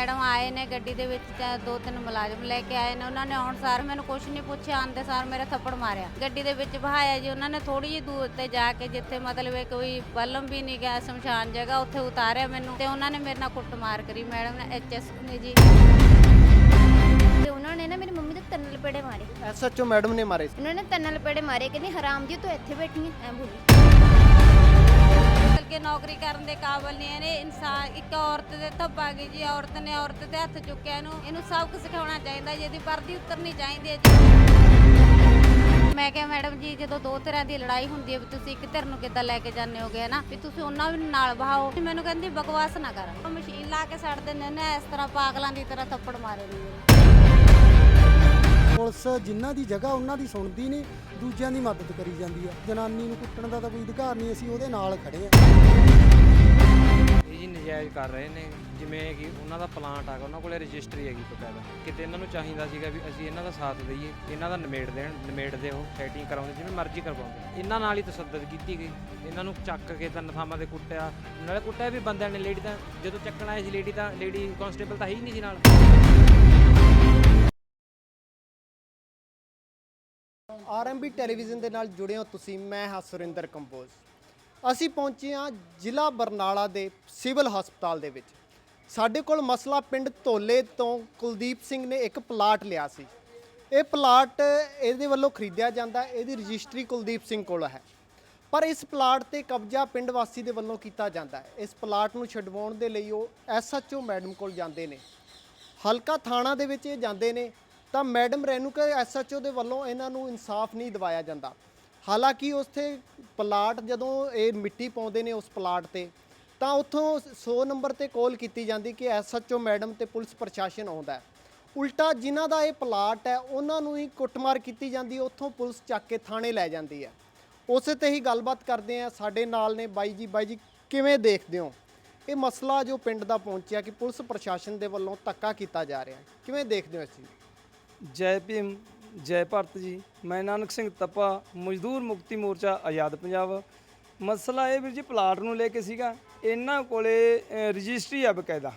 Madam ਆਏ ਨੇ ਗੱਡੀ ਦੇ ਵਿੱਚ ਤਾਂ ਦੋ ਤਿੰਨ ਮੁਲਾਜ਼ਮ ਲੈ ਕੇ ਆਏ ਨੇ ਉਹਨਾਂ ਨੇ ਆਉਣ ਸਾਰ ਮੈਨੂੰ ਕੁਝ ਨਹੀਂ ਪੁੱਛਿਆ ਆਂਦੇ ਸਾਰ ਮੇਰੇ ਥੱਪੜ ਮਾਰਿਆ। ਗੱਡੀ ਦੇ ਵਿੱਚ ਬਹਾਇਆ ਜੀ ਉਹਨਾਂ ਨੇ ਥੋੜੀ ਜਿਹੀ ਦੂਰ ਤੇ ਜਾ ਕੇ ਜਿੱਥੇ ਮਤਲਬ ਇਹ ਕੋਈ ਬਲਮ ਵੀ ਨਹੀਂ ਗਿਆ ਸ਼ਮਸ਼ਾਨ ਜਗ੍ਹਾ ਉੱਥੇ ਉਤਾਰਿਆ ਮੈਨੂੰ ਤੇ ਉਹਨਾਂ ਨੇ ਮੇਰੇ ਨਾਲ ਕੁੱਟਮਾਰ ਕਰੀ। ਮੈਡਮ ਨੇ ਐਚਐਸ ਨੇ ਜੀ। ਤੇ ਉਹਨਾਂ ਨੇ ਨਾ ਮੇਰੀ ਮੰਮੀ ਦੇ ਤਿੰਨ ਲਪੇੜੇ ਮਾਰੇ। ਐਸਐਚਓ ਮੈਡਮ ਨੇ ਮਾਰੇ ਸੀ। ਉਹਨਾਂ ਨੇ ਤਿੰਨ ਲਪੇੜੇ ਮਾਰੇ ਕਹਿੰਦੀ ਹਰਾਮ ਜੀ ਤੂੰ ਇੱਥੇ ਬੈਠੀ ਐ ਬੋਲੀ। ਚਲ ਨੌਕਰੀ ਕਰਨ ਦੇ ਕਾਬਲ ਨਹੀਂ ਇਹਨੇ ਇਨਸਾਨ, ਇੱਕ ਔਰਤ ਦੇ ਧੱਬਾ ਗਈ ਜੀ। ਔਰਤ ਨੇ ਔਰਤ ਤੇ ਹੱਥ ਚੁੱਕਿਆ ਇਹਨੂੰ। ਇਹਨੂੰ ਸਭ ਸਿਖਾਉਣਾ ਚਾਹੀਦਾ ਜੀ। ਇਹਦੀ ਵਰਦੀ ਉਤਰਨੀ ਚਾਹੀਦੀ ਹੈ ਜੀ। ਮੈਂ ਕਿਹਾ, ਮੈਡਮ ਜੀ, ਜਦੋਂ ਦੋ ਤਰ੍ਹਾਂ ਦੀ ਲੜਾਈ ਹੁੰਦੀ ਹੈ ਵੀ ਤੁਸੀਂ ਇੱਕ ਧਿਰ ਨੂੰ ਕਿੱਦਾਂ ਲੈ ਕੇ ਜਾਂਦੇ ਹੋਗੇ ਨਾ ਵੀ ਤੁਸੀਂ ਉਹਨਾਂ ਨੂੰ ਨਾਲ ਬਹਾਓ ਮੈਨੂੰ ਕਹਿੰਦੀ, ਬਕਵਾਸ ਨਾ ਕਰ। ਮਸ਼ੀਨ ਲਾ ਕੇ ਛੱਡ ਦਿੰਦੇ ਨੇ, ਇਸ ਤਰ੍ਹਾਂ ਪਾਗਲਾਂ ਦੀ ਤਰ੍ਹਾਂ ਥੱਪੜ ਮਾਰੇ ਨੇ। ਪੁਲਿਸ ਜਿਨ੍ਹਾਂ ਦੀ ਜਗ੍ਹਾ ਉਹਨਾਂ ਦੀ ਸੁਣਦੀ ਨਹੀਂ, ਦੂਜਿਆਂ ਦੀ ਮਦਦ ਕਰੀ ਜਾਂਦੀ ਆ। ਜਨਾਨੀ ਨੂੰ ਕੁੱਟਣ ਦਾ ਤਾਂ ਕੋਈ ਅਧਿਕਾਰ ਨਹੀਂ, ਅਸੀਂ ਉਹਦੇ ਨਾਲ ਖੜੇ ਆ। ਇਹ ਜੀ ਨਜਾਇਜ਼ ਕਰ ਰਹੇ ਨੇ, ਜਿਵੇਂ ਕਿ ਉਹਨਾਂ ਦਾ ਪਲਾਂਟ ਆਗਾ ਉਹਨਾਂ ਕੋਲੇ ਰਜਿਸਟਰੀ ਹੈਗੀ ਬਕਾਇਦਾ। ਕਿਤੇ ਇਹਨਾਂ ਨੂੰ ਚਾਹੀਦਾ ਸੀਗਾ ਵੀ ਅਸੀਂ ਇਹਨਾਂ ਦਾ ਸਾਥ ਦਈਏ, ਇਹਨਾਂ ਦਾ ਨਿਮੇੜ ਦੇਣ, ਨਿਮੇੜਦੇ ਉਹ ਸੈਟਿੰਗ ਕਰਾਉਂਦੇ, ਜਿਵੇਂ ਮਰਜ਼ੀ ਕਰਵਾਉਂਦੇ। ਇਹਨਾਂ ਨਾਲ ਹੀ ਤਸੱਦਦ ਕੀਤੀ ਗਈ। ਇਹਨਾਂ ਨੂੰ ਚੱਕ ਕੇ ਤਿੰਨ ਥਾਵਾਂ ਤੇ ਕੁੱਟਿਆ। ਨਾਲੇ ਕੁੱਟਿਆ ਵੀ ਬੰਦਿਆਂ ਨੇ, ਲੇਡੀ ਤਾਂ ਜਦੋਂ ਚੱਕਣ ਆਏ ਸੀ, ਲੇਡੀ ਤਾਂ, ਲੇਡੀ ਕਾਂਸਟੇਬਲ ਤਾਂ ਹੈ ਹੀ ਨਹੀਂ ਸੀ ਨਾਲ। ਆਰਐਮਬੀ ਟੈਲੀਵਿਜ਼ਨ ਦੇ ਨਾਲ ਜੁੜੇ ਹੋ ਤੁਸੀਂ, ਮੈਂ ਹਾਂ ਸੁਰਿੰਦਰ ਕੰਬੋਜ। ਅਸੀਂ ਪਹੁੰਚੇ ਹਾਂ ਜ਼ਿਲ੍ਹਾ ਬਰਨਾਲਾ ਦੇ ਸਿਵਲ ਹਸਪਤਾਲ ਦੇ ਵਿੱਚ। ਸਾਡੇ ਕੋਲ ਮਸਲਾ ਪਿੰਡ ਧੋਲੇ ਤੋਂ ਕੁਲਦੀਪ ਸਿੰਘ ਨੇ ਇੱਕ ਪਲਾਟ ਲਿਆ ਸੀ। ਇਹ ਪਲਾਟ ਇਹਦੇ ਵੱਲੋਂ ਖਰੀਦਿਆ ਜਾਂਦਾ, ਇਹਦੀ ਰਜਿਸਟਰੀ ਕੁਲਦੀਪ ਸਿੰਘ ਕੋਲ ਹੈ। ਪਰ ਇਸ ਪਲਾਟ ਤੇ ਕਬਜ਼ਾ ਪਿੰਡ ਵਾਸੀ ਦੇ ਵੱਲੋਂ ਕੀਤਾ ਜਾਂਦਾ ਹੈ। ਇਸ ਪਲਾਟ ਨੂੰ ਛਡਵਾਉਣ ਦੇ ਲਈ ਉਹ ਐਸਐਚਓ ਮੈਡਮ ਕੋਲ ਜਾਂਦੇ ਨੇ। ਹਲਕਾ ਥਾਣਾ ਦੇ ਵਿੱਚ ਇਹ ਜਾਂਦੇ ਨੇ। ਤਾਂ ਮੈਡਮ ਰੈਨੂਕਾ ਐਸਐਚਓ ਦੇ ਵੱਲੋਂ ਇਹਨਾਂ ਨੂੰ ਇਨਸਾਫ ਨਹੀਂ ਦਿਵਾਇਆ ਜਾਂਦਾ। ਹਾਲਾਂਕਿ ਉਸਥੇ ਪਲਾਟ ਜਦੋਂ ਇਹ ਮਿੱਟੀ ਪਾਉਂਦੇ ਨੇ ਉਸ ਪਲਾਟ ਤੇ, ਤਾਂ ਉੱਥੋਂ 100 ਨੰਬਰ ਤੇ ਕਾਲ ਕੀਤੀ ਜਾਂਦੀ ਕਿ ਐਸਐਚਓ ਮੈਡਮ ਤੇ ਪੁਲਿਸ ਪ੍ਰਸ਼ਾਸਨ ਆਉਂਦਾ ਹੈ। ਉਲਟਾ ਜਿਨ੍ਹਾਂ ਦਾ ਇਹ ਪਲਾਟ ਹੈ, ਉਹਨਾਂ ਨੂੰ ਹੀ ਕੁੱਟਮਾਰ ਕੀਤੀ ਜਾਂਦੀ, ਉੱਥੋਂ ਪੁਲਿਸ ਚੱਕ ਕੇ ਥਾਣੇ ਲੈ ਜਾਂਦੀ ਹੈ। ਉਸੇ ਤੇ ਹੀ ਗੱਲਬਾਤ ਕਰਦੇ ਆ ਸਾਡੇ ਨਾਲ ਨੇ ਬਾਈ ਜੀ। ਬਾਈ ਜੀ, ਕਿਵੇਂ ਦੇਖਦੇ ਹੋ? ਇਹ ਮਸਲਾ ਜੋ ਪਿੰਡ ਦਾ ਪਹੁੰਚਿਆ ਕਿ ਪੁਲਿਸ ਪ੍ਰਸ਼ਾਸਨ ਦੇ ਵੱਲੋਂ ਧੱਕਾ ਕੀਤਾ ਜਾ ਰਿਹਾ ਕਿਵੇਂ ਦੇਖਦੇ ਹੋ ਇਸ ਚੀਜ਼? ਜੈ ਭੀਮ, ਜੈ ਭਾਰਤ ਜੀ। ਮੈਂ ਨਾਨਕ ਸਿੰਘ ਤੱਪਾ, ਮਜ਼ਦੂਰ ਮੁਕਤੀ ਮੋਰਚਾ, ਆਜ਼ਾਦ ਪੰਜਾਬ। ਮਸਲਾ ਇਹ ਵੀਰ ਜੀ, ਪਲਾਟ ਨੂੰ ਲੈ ਕੇ ਸੀਗਾ। ਇਹਨਾਂ ਕੋਲੇ ਰਜਿਸਟਰੀ ਆ ਬਕਾਇਦਾ।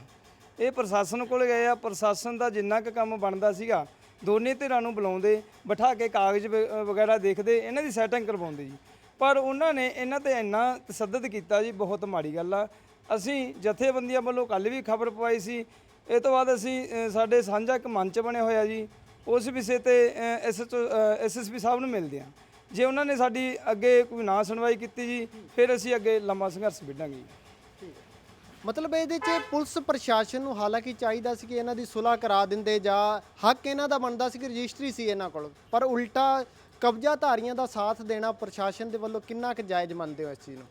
ਇਹ ਪ੍ਰਸ਼ਾਸਨ ਕੋਲ ਗਏ ਆ। ਪ੍ਰਸ਼ਾਸਨ ਦਾ ਜਿੰਨਾ ਕੁ ਕੰਮ ਬਣਦਾ ਸੀਗਾ, ਦੋਨੇ ਧਿਰਾਂ ਨੂੰ ਬੁਲਾਉਂਦੇ, ਬਿਠਾ ਕੇ ਕਾਗਜ਼ ਵ- ਵਗੈਰਾ ਦੇਖਦੇ, ਇਹਨਾਂ ਦੀ ਸੈਟਿੰਗ ਕਰਵਾਉਂਦੇ ਜੀ। ਪਰ ਉਹਨਾਂ ਨੇ ਇਹਨਾਂ ਤੇ ਇੰਨਾ ਤਸੱਦਦ ਕੀਤਾ ਜੀ, ਬਹੁਤ ਮਾੜੀ ਗੱਲ ਆ। ਅਸੀਂ ਜਥੇਬੰਦੀਆਂ ਵੱਲੋਂ ਕੱਲ ਵੀ ਖਬਰ ਪਵਾਈ ਸੀ। ਇਹ ਤੋਂ ਬਾਅਦ ਅਸੀਂ ਸਾਡੇ ਸਾਂਝਾ ਇੱਕ ਮੰਚ ਬਣਿਆ ਹੋਇਆ ਜੀ। ਉਸ ਵਿਸ਼ੇ ਤੇ ਐਸਐਚਓ ਐਸਐਸਪੀ ਸਾਹਿਬ ਨੂੰ ਮਿਲਦੇ ਆ ਜੇ ਉਹਨਾਂ ਨੇ ਸਾਡੀ ਅੱਗੇ ਕੋਈ ਨਾ ਸੁਣਵਾਈ ਕੀਤੀ ਜੀ ਫਿਰ ਅਸੀਂ ਅੱਗੇ ਲੰਮਾ ਸੰਘਰਸ਼ ਵਿੱਢਾਂਗੇ ਜੀ। ਮਤਲਬ ਇਹਦੇ 'ਚ ਪੁਲਿਸ ਪ੍ਰਸ਼ਾਸਨ ਨੂੰ ਹਾਲਾਂਕਿ ਚਾਹੀਦਾ ਸੀ ਕਿ ਇਹਨਾਂ ਦੀ ਸੁਲ੍ਹਾ ਕਰਾ ਦਿੰਦੇ ਜਾਂ ਹੱਕ ਇਹਨਾਂ ਦਾ ਬਣਦਾ ਸੀ ਕਿ ਰਜਿਸਟਰੀ ਸੀ ਇਹਨਾਂ ਕੋਲ। ਪਰ ਉਲਟਾ ਕਬਜ਼ਾਧਾਰੀਆਂ ਦਾ ਸਾਥ ਦੇਣਾ ਪ੍ਰਸ਼ਾਸਨ ਦੇ ਵੱਲੋਂ ਕਿੰਨਾ ਕੁ ਜਾਇਜ਼ ਮੰਨਦੇ ਹੋ ਇਸ ਚੀਜ਼ ਨੂੰ?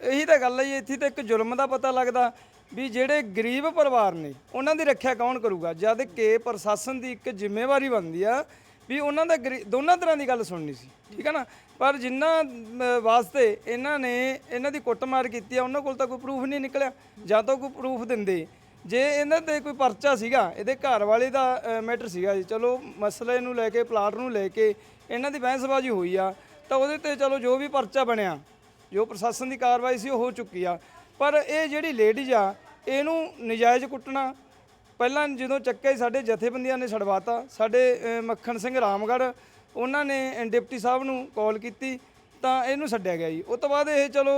ਇਹੀ ਤਾਂ ਗੱਲ ਹੈ ਜੀ ਇੱਥੇ ਤਾਂ ਇੱਕ ਜ਼ੁਲਮ ਦਾ ਪਤਾ ਲੱਗਦਾ। ਵੀ ਜਿਹੜੇ ਗਰੀਬ ਪਰਿਵਾਰ ਨੇ ਉਹਨਾਂ ਦੀ ਰੱਖਿਆ ਕੌਣ ਕਰੂਗਾ? ਜਦ ਕਿ ਪ੍ਰਸ਼ਾਸਨ ਦੀ ਇੱਕ ਜ਼ਿੰਮੇਵਾਰੀ ਬਣਦੀ ਆ ਵੀ ਉਹਨਾਂ ਦਾ ਗਰੀ- ਦੋਨਾਂ ਤਰ੍ਹਾਂ ਦੀ ਗੱਲ ਸੁਣਨੀ ਸੀ ਠੀਕ ਹੈ ਨਾ? ਪਰ ਜਿਨ੍ਹਾਂ ਅਮ, ਵਾਸਤੇ ਇਹਨਾਂ ਨੇ ਇਹਨਾਂ ਦੀ ਕੁੱਟਮਾਰ ਕੀਤੀ ਆ ਉਹਨਾਂ ਕੋਲ ਤਾਂ ਕੋਈ ਪ੍ਰੂਫ ਨਹੀਂ ਨਿਕਲਿਆ। ਜਾਂ ਤਾਂ ਕੋਈ ਪ੍ਰੂਫ ਦਿੰਦੇ। ਜੇ ਇਹਨਾਂ ਤੇ ਕੋਈ ਪਰਚਾ ਸੀਗਾ ਇਹਦੇ ਘਰ ਵਾਲੇ ਦਾ ਮੈਟਰ ਸੀਗਾ ਜੀ। ਚਲੋ ਮਸਲੇ ਨੂੰ ਲੈ ਕੇ ਪਲਾਟ ਨੂੰ ਲੈ ਕੇ ਇਹਨਾਂ ਦੀ ਬਹਿਸਬਾਜ਼ੀ ਹੋਈ ਆ ਤਾਂ ਉਹਦੇ ਤੇ ਚਲੋ ਜੋ ਵੀ ਪਰਚਾ ਬਣਿਆ ਜੋ ਪ੍ਰਸ਼ਾਸਨ ਦੀ ਕਾਰਵਾਈ ਸੀ ਉਹ ਹੋ ਚੁੱਕੀ ਆ। ਪਰ ਇਹ ਜਿਹੜੀ ਲੇਡੀਜ਼ ਆ, ਇਹਨੂੰ ਨਜਾਇਜ਼ ਕੁੱਟਣਾ, ਪਹਿਲਾਂ ਜਦੋਂ ਚੱਕਿਆ ਸਾਡੇ ਜਥੇਬੰਦੀਆਂ ਨੇ ਛਡਵਾਤਾ ਸਾਡੇ ਮੱਖਣ ਸਿੰਘ ਰਾਮਗੜ੍ਹ, ਉਹਨਾਂ ਨੇ ਡਿਪਟੀ ਸਾਹਿਬ ਨੂੰ ਕਾਲ ਕੀਤੀ, ਤਾਂ ਇਹਨੂੰ ਛੱਡਿਆ ਗਿਆ ਜੀ। ਉਸ ਤੋਂ ਬਾਅਦ ਇਹ ਚਲੋ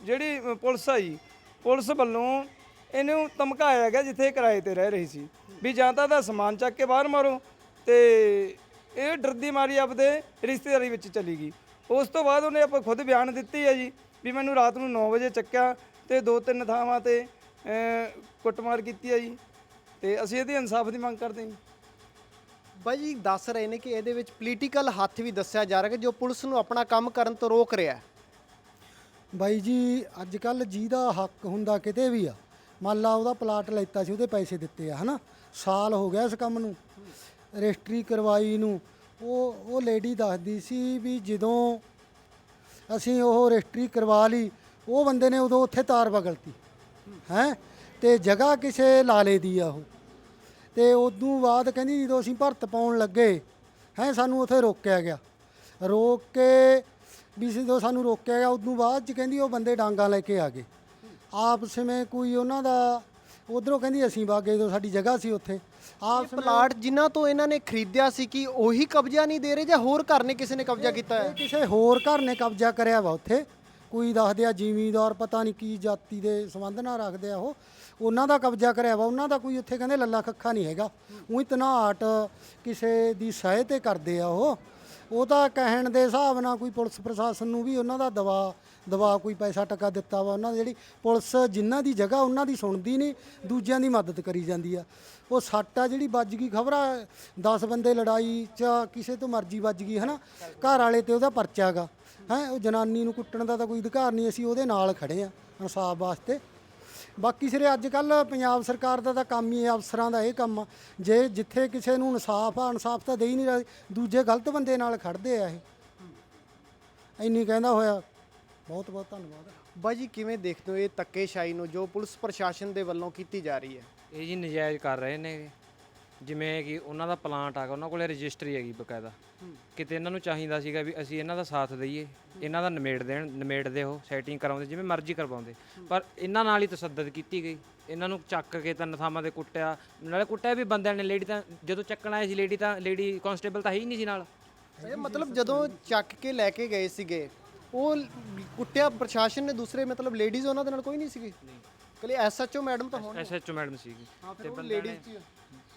ਜਿਹੜੀ ਪੁਲਿਸ ਆ ਜੀ ਪੁਲਿਸ ਵੱਲੋਂ ਇਹਨੂੰ ਧਮਕਾਇਆ ਗਿਆ ਜਿੱਥੇ ਇਹ ਕਿਰਾਏ ਤੇ ਰਹਿ ਰਹੀ ਸੀ, ਵੀ ਜਾਂ ਤਾਂ ਦਾ ਸਮਾਨ ਚੱਕ ਕੇ ਬਾਹਰ ਮਾਰੋ, ਤੇ ਇਹ ਡਰਦੀ ਮਾਰੀ ਆਪਦੇ ਰਿਸ਼ਤੇਦਾਰੀ ਵਿੱਚ ਚਲੀ ਗਈ। ਉਸ ਤੋਂ ਬਾਅਦ ਉਹਨੇ ਆਪਾਂ ਖੁਦ ਬਿਆਨ ਦਿੱਤੀ ਹੈ ਜੀ ਵੀ ਮੈਨੂੰ ਰਾਤ ਨੂੰ 9 ਵਜੇ ਚੱਕਿਆ ਤੇ ਦੋ ਤਿੰਨ ਥਾਵਾਂ ਤੇ ਕੁੱਟਮਾਰ ਕੀਤੀ ਹੈ ਜੀ। ਤੇ ਅਸੀਂ ਇਹਦੀ ਇਨਸਾਫ ਦੀ ਮੰਗ ਕਰਦੇ ਹਾਂ ਜੀ। ਬਾਈ ਜੀ ਦੱਸ ਰਹੇ ਨੇ ਕਿ ਇਹਦੇ ਵਿੱਚ ਪੋਲੀਟੀਕਲ ਹੱਥ ਵੀ ਦੱਸਿਆ ਜਾ ਰਿਹਾ ਕਿ ਜੋ ਪੁਲਿਸ ਨੂੰ ਆਪਣਾ ਕੰਮ ਕਰਨ ਤੋਂ ਰੋਕ ਰਿਹਾ ਹੈ। ਬਾਈ ਜੀ ਅੱਜ ਕੱਲ ਜਿਹਦਾ ਹੱਕ ਹੁੰਦਾ ਕਿਤੇ ਵੀ ਆ ਮੰਨ ਲਾ ਉਹਦਾ ਪਲਾਟ ਲੈਤਾ ਸੀ ਉਹਦੇ ਪੈਸੇ ਦਿੱਤੇ ਆ ਹਨਾ? ਸਾਲ ਹੋ ਗਿਆ ਇਸ ਕੰਮ ਨੂੰ। ਰਜਿਸਟਰੀ ਕਰਵਾਈ ਨੂੰ। ਉਹ ਉਹ ਲੇਡੀ ਦੱਸਦੀ ਸੀ ਵੀ ਜਦੋਂ ਅਸੀਂ ਉਹ ਰਜਿਸਟਰੀ ਕਰਵਾ ਲਈ, ਉਹ ਬੰਦੇ ਨੇ ਉਦੋਂ ਉੱਥੇ ਤਾਰ ਬਗਲਤੀ, ਹੈ? ਤੇ ਜਗ੍ਹਾ ਕਿਸੇ ਲਾਲੇ ਦੀ ਆ ਉਹ। ਤੇ ਉਦੋਂ ਬਾਅਦ ਕਹਿੰਦੀ ਜਦੋਂ ਅਸੀਂ ਭਰਤ ਪਾਉਣ ਲੱਗੇ, ਹੈ, ਸਾਨੂੰ ਉੱਥੇ ਰੋਕਿਆ ਗਿਆ। ਰੋਕ ਕੇ ਵੀ ਜਦੋਂ ਸਾਨੂੰ ਰੋਕਿਆ ਗਿਆ, ਉਦੋਂ ਬਾਅਦ ਚ ਕਹਿੰਦੀ ਉਹ ਬੰਦੇ ਡਾਂਗਾ ਲੈ ਕੇ ਆ ਗਏ। ਆਪਸ ਵਿੱਚ ਕੋਈ ਉਹਨਾਂ ਦਾ ਉਧਰੋਂ ਕਹਿੰਦੀ ਅਸੀਂ ਬਾਗੇ ਜਦੋਂ ਸਾਡੀ ਜਗ੍ਹਾ ਸੀ ਉੱਥੇ। ਆਪ ਪਲਾਟ ਜਿਨ੍ਹਾਂ ਤੋਂ ਇਹਨਾਂ ਨੇ ਖਰੀਦਿਆ ਸੀ ਕਿ ਉਹੀ ਕਬਜ਼ਾ ਨਹੀਂ ਦੇ ਰਹੇ ਜਾਂ ਹੋਰ ਘਰ ਨੇ ਕਿਸੇ ਨੇ ਕਬਜ਼ਾ ਕੀਤਾ ਹੈ? ਕਿਸੇ ਹੋਰ ਘਰ ਨੇ ਕਬਜ਼ਾ ਕਰਿਆ ਵਾ ਉੱਥੇ। ਕੋਈ ਦੱਸਦੇ ਆ ਜ਼ਿਮੀਂਦਾਰ ਪਤਾ ਨਹੀਂ ਕੀ ਜਾਤੀ ਦੇ ਸੰਬੰਧ ਨਾਲ ਰੱਖਦੇ ਆ ਉਹ। ਉਹਨਾਂ ਦਾ ਕਬਜ਼ਾ ਕਰਿਆ ਵਾ। ਉਹਨਾਂ ਦਾ ਕੋਈ ਉੱਥੇ ਕਹਿੰਦੇ ਲੱਲਾ ਕੱਖਾ ਨਹੀਂ ਹੈਗਾ। ਉਹੀ ਤਨਾਟ ਕਿਸੇ ਦੀ ਸਹਾਇਤੇ ਕਰਦੇ ਆ ਉਹ। ਉਹ ਤਾਂ ਕਹਿਣ ਦੇ ਹਿਸਾਬ ਨਾਲ ਕੋਈ ਪੁਲਿਸ ਪ੍ਰਸ਼ਾਸਨ ਨੂੰ ਵੀ ਉਹਨਾਂ ਦਾ ਦਵਾ ਦਵਾ ਕੋਈ ਪੈਸਾ ਟਕਾ ਦਿੱਤਾ ਵਾ। ਉਹਨਾਂ ਦੀ ਜਿਹੜੀ ਪੁਲਿਸ ਜਿਨ੍ਹਾਂ ਦੀ ਜਗ੍ਹਾ ਉਹਨਾਂ ਦੀ ਸੁਣਦੀ ਨਹੀਂ, ਦੂਜਿਆਂ ਦੀ ਮਦਦ ਕਰੀ ਜਾਂਦੀ ਆ। ਉਹ ਸੱਟ ਆ ਜਿਹੜੀ ਵੱਜ ਗਈ, ਖਬਰ ਆ 10 ਬੰਦੇ ਲੜਾਈ ਚ ਕਿਸੇ ਤੋਂ ਮਰਜ਼ੀ ਵੱਜ ਗਈ, ਹਨਾ? ਘਰ ਵਾਲੇ ਤੇ ਉਹਦਾ ਪਰਚਾ ਗਾ। ਹੈ, ਉਹ ਜਨਾਨੀ ਨੂੰ ਕੁੱਟਣ ਦਾ ਤਾਂ ਕੋਈ ਅਧਿਕਾਰ ਨਹੀਂ, ਅਸੀਂ ਉਹਦੇ ਨਾਲ ਖੜੇ ਆ, ਇਨਸਾਫ ਵਾਸਤੇ। ਬਾਕੀ ਸਿਰੇ ਅੱਜ ਕੱਲ ਪੰਜਾਬ ਸਰਕਾਰ ਦਾ ਤਾਂ ਕੰਮ ਹੀ ਹੈ ਅਫਸਰਾਂ ਦਾ ਇਹ ਕੰਮ। ਆ। ਜੇ ਜਿੱਥੇ ਕਿਸੇ ਨੂੰ ਇਨਸਾਫ ਆ ਇਨਸਾਫ ਤਾਂ ਦੇ ਹੀ ਨਹੀਂ ਰਹੇ ਦੂਜੇ ਗਲਤ ਬੰਦੇ ਨਾਲ ਖੜਦੇ ਆ ਇਹ। ਇੰਨੀ ਕਹਿੰਦਾ ਹੋਇਆ। ਬਹੁਤ ਬਹੁਤ ਧੰਨਵਾਦ। ਬਾਈ ਜੀ ਕਿਵੇਂ ਦੇਖਦੇ ਹੋ ਇਹ ਧੱਕੇਸ਼ਾਹੀ ਨੂੰ ਜੋ ਪੁਲਿਸ ਪ੍ਰਸ਼ਾਸਨ ਦੇ ਵੱਲੋਂ ਕੀਤੀ ਜਾ ਰਹੀ ਹੈ? ਇਹ ਜੀ ਨਜਾਇਜ਼ ਕਰ ਰਹੇ ਨੇ। ਜਿਵੇਂ ਕਿ ਉਹਨਾਂ ਦਾ ਪਲਾਂਟ ਆਗਾ ਉਹਨਾਂ ਕੋਲੇ ਰਜਿਸਟਰੀ ਹੈਗੀ ਬਕਾਇਦਾ। ਕਿਤੇ ਇਹਨਾਂ ਨੂੰ ਚਾਹੀਦਾ ਸੀਗਾ ਵੀ ਅਸੀਂ ਇਹਨਾਂ ਦਾ ਸਾਥ ਦਈਏ ਇਹਨਾਂ ਦਾ ਨਿਮੇੜ ਦੇਣ ਨਿਮੇੜਦੇ ਉਹ ਸੈਟਿੰਗ ਕਰਾਉਂਦੇ ਜਿਵੇਂ ਮਰਜ਼ੀ ਕਰਵਾਉਂਦੇ। ਪਰ ਇਹਨਾਂ ਨਾਲ ਹੀ ਤਸੱਦਦ ਕੀਤੀ ਗਈ। ਇਹਨਾਂ ਨੂੰ ਚੱਕ ਕੇ ਤਿੰਨ ਥਾਵਾਂ ਤੇ ਕੁੱਟਿਆ। ਨਾਲੇ ਕੁੱਟਿਆ ਵੀ ਬੰਦਿਆਂ ਨੇ ਲੇਡੀ ਤਾਂ ਜਦੋਂ ਚੱਕਣ ਆਏ ਸੀ ਲੇਡੀ ਤਾਂ ਲੇਡੀ ਕਾਂਸਟੇਬਲ ਤਾਂ ਹੈ ਹੀ ਨਹੀਂ ਸੀ ਨਾਲ। ਇਹ ਮਤਲਬ ਜਦੋਂ ਚੱਕ ਕੇ ਲੈ ਕੇ ਗਏ ਸੀਗੇ ਉਹ ਕੁੱਟਿਆ ਪ੍ਰਸ਼ਾਸਨ ਨੇ ਦੂਸਰੇ ਮਤਲਬ ਲੇਡੀਜ਼ ਉਹਨਾਂ ਦੇ ਨਾਲ ਕੋਈ ਨਹੀਂ ਸੀਗੀ? ਕੱਲੇ ਐਸਐਚਓ ਮੈਡਮ ਤਾਂ ਹੋਣ ਐਸਐਚਓ ਮੈਡਮ ਸੀਗੀ। ਤੇ ਨੇ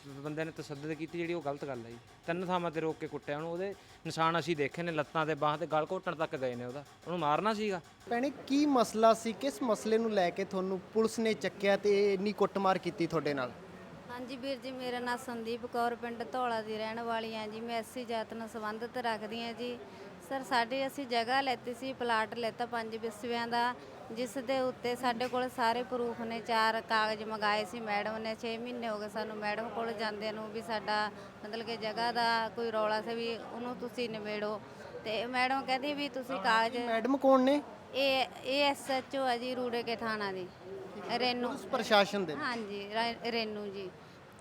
ਬੰਦੇ ਨੇ ਤਸੱਦਦ ਕੀਤੀ ਜਿਹੜੀ ਉਹ ਗਲਤ ਗੱਲ ਹੈ ਜੀ। ਤਿੰਨ ਥਾਵਾਂ ਤੇ ਰੋਕ ਕੇ ਕੁੱਟਿਆ ਉਹਨੂੰ ਉਹਦੇ ਨਿਸ਼ਾਨ ਅਸੀਂ ਦੇਖੇ ਨੇ ਲੱਤਾਂ ਤੇ ਬਾਹਾਂ ਤੇ ਗਲ ਘੋਟਣ ਤੱਕ ਗਏ ਨੇ ਉਹਦਾ। ਉਹਨੂੰ ਮਾਰਨਾ ਸੀਗਾ। ਭੈਣੇ ਕੀ ਮਸਲਾ ਸੀ? ਕਿਸ ਮਸਲੇ ਨੂੰ ਲੈ ਕੇ ਤੁਹਾਨੂੰ ਪੁਲਿਸ ਨੇ ਚੱਕਿਆ ਤੇ ਇੰਨੀ ਕੁੱਟਮਾਰ ਕੀਤੀ ਤੁਹਾਡੇ ਨਾਲ? ਹਾਂਜੀ ਵੀਰ ਜੀ ਮੇਰਾ ਨਾਮ ਸੰਦੀਪ ਕੌਰ ਪਿੰਡ ਧੌਲਾ ਦੀ ਰਹਿਣ ਵਾਲੀ ਹਾਂ ਜੀ। ਮੈਂ ਐਸਸੀ ਜਾਤ ਨਾਲ ਸੰਬੰਧਿਤ ਰੱਖਦੀ ਹਾਂ ਜੀ। ਸਰ ਸਾਡੇ ਅਸੀਂ ਜਗ੍ਹਾ ਲੈਤੀ ਸੀ ਪਲਾਟ ਲੈਤਾ ਪੰਜ ਵਿਸਵਿਆਂ ਦਾ। ਜਿਸ ਦੇ ਉੱਤੇ ਸਾਡੇ ਕੋਲ ਸਾਰੇ ਪ੍ਰੂਫ ਨੇ ਚਾਰ ਕਾਗਜ਼ ਮੰਗਾਏ ਸੀ ਮੈਡਮ ਨੇ 6 ਮਹੀਨੇ ਹੋ ਗਏ ਸਾਨੂੰ ਮੈਡਮ ਕੋਲ ਜਾਂਦਿਆਂ ਨੂੰ ਵੀ ਸਾਡਾ ਮਤਲਬ ਕਿ ਜਗ੍ਹਾ ਦਾ ਕੋਈ ਰੌਲਾ ਸੀ ਵੀ ਉਹਨੂੰ ਤੁਸੀਂ ਨਿਬੇੜੋ। ਤੇ ਮੈਡਮ ਕਹਿੰਦੀ ਵੀ ਤੁਸੀਂ ਕਾਗਜ਼ ਮੈਡਮ ਕੌਣ ਨੇ? ਇਹ ਇਹ ਐਸਐਚਓ ਹੈ ਜੀ ਰੂੜੇ ਕੇ ਥਾਣਾ ਦੀ ਰੇਨੂ। ਪ੍ਰਸ਼ਾਸਨ ਦੇ ਹਾਂਜੀ ਰਾ- ਰੇਨੂ ਜੀ।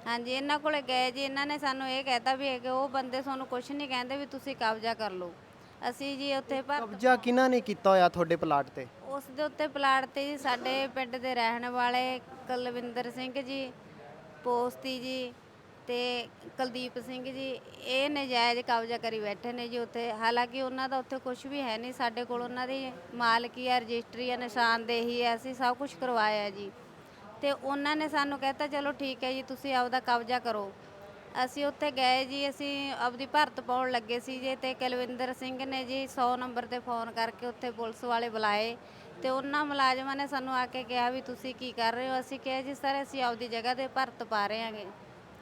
ਹਾਂਜੀ ਇਹਨਾਂ ਕੋਲੇ ਗਏ ਜੀ ਇਹਨਾਂ ਨੇ ਸਾਨੂੰ ਇਹ ਕਹਿਤਾ ਵੀ ਕਿ ਉਹ ਬੰਦੇ ਤੁਹਾਨੂੰ ਕੁਝ ਨਹੀਂ ਕਹਿੰਦੇ ਵੀ ਤੁਸੀਂ ਕਬਜ਼ਾ ਕਰ ਲਓ। ਅਸੀਂ ਜੀ ਉੱਥੇ ਪਰ ਕਬਜ਼ਾ ਕਿਹਨਾਂ ਨੇ ਕੀਤਾ ਹੋਇਆ ਤੁਹਾਡੇ ਪਲਾਟ ਤੇ? ਉਸ ਦੇ ਉੱਤੇ ਪਲਾਟ ਤੇ ਜੀ ਸਾਡੇ ਪਿੰਡ ਦੇ ਰਹਿਣ ਵਾਲੇ ਕੁਲਵਿੰਦਰ ਸਿੰਘ ਜੀ ਪੋਸਤੀ ਜੀ ਤੇ ਕੁਲਦੀਪ ਸਿੰਘ ਜੀ ਇਹ ਨਜਾਇਜ਼ ਕਬਜ਼ਾ ਕਰੀ ਬੈਠੇ ਨੇ ਜੀ ਉੱਥੇ। ਹਾਲਾਂਕਿ ਉਹਨਾਂ ਦਾ ਉੱਥੇ ਕੁਝ ਵੀ ਹੈ ਨਹੀਂ ਸਾਡੇ ਕੋਲ ਉਹਨਾਂ ਦੀ ਮਾਲਕੀ ਆ ਰਜਿਸਟਰੀ ਆ ਨਿਸ਼ਾਨਦੇਹੀ ਹੈ ਅਸੀਂ ਸਭ ਕੁਝ ਕਰਵਾਇਆ ਜੀ। ਤੇ ਉਹਨਾਂ ਨੇ ਸਾਨੂੰ ਕਹਿਤਾ ਚਲੋ ਠੀਕ ਹੈ ਜੀ ਤੁਸੀਂ ਆਪਦਾ ਕਬਜ਼ਾ ਕਰੋ। ਅਸੀਂ ਉੱਥੇ ਗਏ ਜੀ, ਅਸੀਂ ਆਪਦੀ ਭਰਤ ਪਾਉਣ ਲੱਗੇ ਸੀ ਜੇ, ਤੇ ਕੁਲਵਿੰਦਰ ਸਿੰਘ ਨੇ ਜੀ 100 ਨੰਬਰ ਤੇ ਫੋਨ ਕਰਕੇ ਉੱਥੇ ਪੁਲਿਸ ਵਾਲੇ ਬੁਲਾਏ ਤੇ ਉਹਨਾਂ ਮੁਲਾਜ਼ਮਾਂ ਨੇ ਸਾਨੂੰ ਆ ਕੇ ਕਿਹਾ ਵੀ ਤੁਸੀਂ ਕੀ ਕਰ ਰਹੇ ਹੋ? ਅਸੀਂ ਕਿਹਾ ਜੀ, ਸਰ, ਅਸੀਂ ਆਪਦੀ ਜਗ੍ਹਾ ਤੇ ਭਰਤ ਪਾ ਰਹੇ ਹਾਂਗੇ।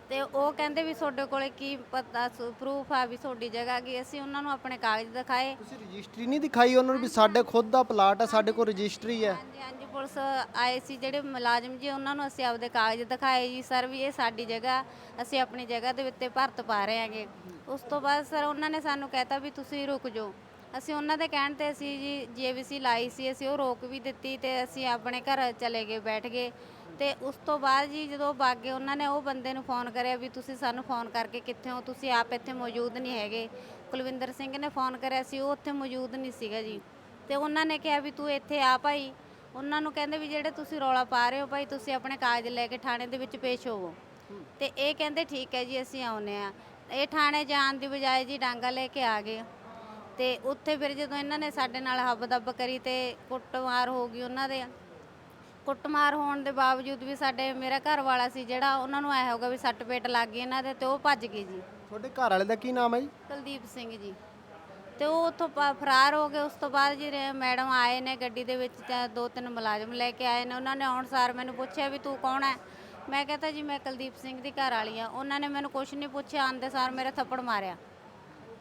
ਤੇ ਉਹ ਕਹਿੰਦੇ ਵੀ ਤੁਹਾਡੇ ਕੋਲੇ ਕੀ ਪਤਾ ਪ੍ਰੂਫ ਆ ਵੀ ਤੁਹਾਡੀ ਜਗ੍ਹਾ ਕੀ ਅਸੀਂ ਉਹਨਾਂ ਨੂੰ ਆਪਣੇ ਕਾਗਜ਼ ਦਿਖਾਏ। ਤੁਸੀਂ ਰਜਿਸਟਰੀ ਨਹੀਂ ਦਿਖਾਈ ਉਹਨਾਂ ਨੂੰ ਵੀ ਸਾਡੇ ਖੁਦ ਦਾ ਪਲਾਟ ਹੈ ਸਾਡੇ ਕੋਲ ਰਜਿਸਟਰੀ ਹੈ ਹਾਂਜੀ ਹਾਂਜੀ ਪੁਲਿਸ ਆਏ ਸੀ ਜਿਹੜੇ ਮੁਲਾਜ਼ਮ ਜੀ ਉਹਨਾਂ ਨੂੰ ਅਸੀਂ ਆਪਦੇ ਕਾਗਜ਼ ਦਿਖਾਏ ਜੀ। ਸਰ ਵੀ ਇਹ ਸਾਡੀ ਜਗ੍ਹਾ ਅਸੀਂ ਆਪਣੀ ਜਗ੍ਹਾ ਦੇ ਉੱਤੇ ਭਰਤ ਪਾ ਰਹੇ ਹਾਂਗੇ। ਉਸ ਤੋਂ ਬਾਅਦ ਸਰ ਉਹਨਾਂ ਨੇ ਸਾਨੂੰ ਕਹਿਤਾ ਵੀ ਤੁਸੀਂ ਰੁਕ ਜਾਓ। ਅਸੀਂ ਉਹਨਾਂ ਦੇ ਕਹਿਣ ਤੇ ਅਸੀਂ ਜੀ ਜੀਵੀਸੀ ਲਾਈ ਸੀ, ਅਸੀਂ ਉਹ ਰੋਕ ਵੀ ਦਿੱਤੀ ਤੇ ਅਸੀਂ ਆਪਣੇ ਘਰ ਚਲੇ ਗਏ, ਬੈਠ ਗਏ। ਤੇ ਉਸ ਤੋਂ ਬਾਅਦ ਜੀ ਜਦੋਂ ਬਾਗੇ ਉਹਨਾਂ ਨੇ ਉਹ ਬੰਦੇ ਨੂੰ ਫੋਨ ਕਰਿਆ ਵੀ ਤੁਸੀਂ ਸਾਨੂੰ ਫੋਨ ਕਰਕੇ ਕਿੱਥੇ ਹੋ, ਤੁਸੀਂ ਆਪ ਇੱਥੇ ਮੌਜੂਦ ਨਹੀਂ ਹੈਗੇ। ਕੁਲਵਿੰਦਰ ਸਿੰਘ ਨੇ ਫੋਨ ਕਰਿਆ ਸੀ, ਉਹ ਉੱਥੇ ਮੌਜੂਦ ਨਹੀਂ ਸੀਗਾ ਜੀ। ਤੇ ਉਹਨਾਂ ਨੇ ਕਿਹਾ ਵੀ ਤੂੰ ਇੱਥੇ ਆ ਭਾਈ। ਉਹਨਾਂ ਨੂੰ ਕਹਿੰਦੇ ਵੀ ਜਿਹੜੇ ਤੁਸੀਂ ਰੌਲਾ ਪਾ ਰਹੇ ਹੋ ਭਾਈ, ਤੁਸੀਂ ਆਪਣੇ ਕਾਗਜ਼ ਲੈ ਕੇ ਥਾਣੇ ਦੇ ਵਿੱਚ ਪੇਸ਼ ਹੋਵੋ। ਤੇ ਇਹ ਕਹਿੰਦੇ ਠੀਕ ਹੈ ਜੀ, ਅਸੀਂ ਆਉਨੇ ਆ ਇਹ ਥਾਣੇ ਜਾਣ ਦੀ ਬਜਾਏ ਜੀ ਡਾਂਗਾ ਲੈ ਕੇ ਆ ਗਏ। ਤੇ ਉੱਥੇ ਫਿਰ ਜਦੋਂ ਇਹਨਾਂ ਨੇ ਸਾਡੇ ਨਾਲ ਹੱਬ ਦੱਬ ਕਰੀ ਤੇ ਕੁੱਟਮਾਰ ਹੋ ਗਈ ਉਹਨਾਂ ਦੇ ਕੁੱਟਮਾਰ ਹੋਣ ਦੇ ਬਾਵਜੂਦ ਵੀ ਸਾਡੇ ਮੇਰਾ ਘਰ ਵਾਲਾ ਸੀ ਜਿਹੜਾ ਉਹਨਾਂ ਨੂੰ ਐ ਹੋਗਾ ਵੀ ਸੱਟ ਪੇਟ ਲੱਗ ਗਈ ਇਹਨਾਂ ਦੇ ਤੇ ਉਹ ਭੱਜ ਗਏ ਜੀ। ਤੁਹਾਡੇ ਘਰ ਵਾਲੇ ਦਾ ਕੀ ਨਾਮ ਹੈ ਜੀ? ਕੁਲਦੀਪ ਸਿੰਘ ਜੀ। ਤੇ ਉਹ ਉੱਥੋਂ ਪ- ਫਰਾਰ ਹੋ ਗਏ ਉਸ ਤੋਂ ਬਾਅਦ ਜਿਹੜੇ ਮੈਡਮ ਆਏ ਨੇ ਗੱਡੀ ਦੇ ਵਿੱਚ ਤਾਂ ਦੋ ਤਿੰਨ ਮੁਲਾਜ਼ਮ ਲੈ ਕੇ ਆਏ ਨੇ। ਉਹਨਾਂ ਨੇ ਆਉਣ ਸਾਰ ਮੈਨੂੰ ਪੁੱਛਿਆ ਵੀ ਤੂੰ ਕੌਣ ਹੈ? ਮੈਂ ਕਹਤਾ ਜੀ ਮੈਂ ਕੁਲਦੀਪ ਸਿੰਘ ਦੀ ਘਰ ਵਾਲੀ ਆ ਉਹਨਾਂ ਨੇ ਮੈਨੂੰ ਕੁਝ ਨਹੀਂ ਪੁੱਛਿਆ ਆਂਦੇ ਸਾਰ ਮੇਰੇ ਥੱਪੜ ਮਾਰਿਆ।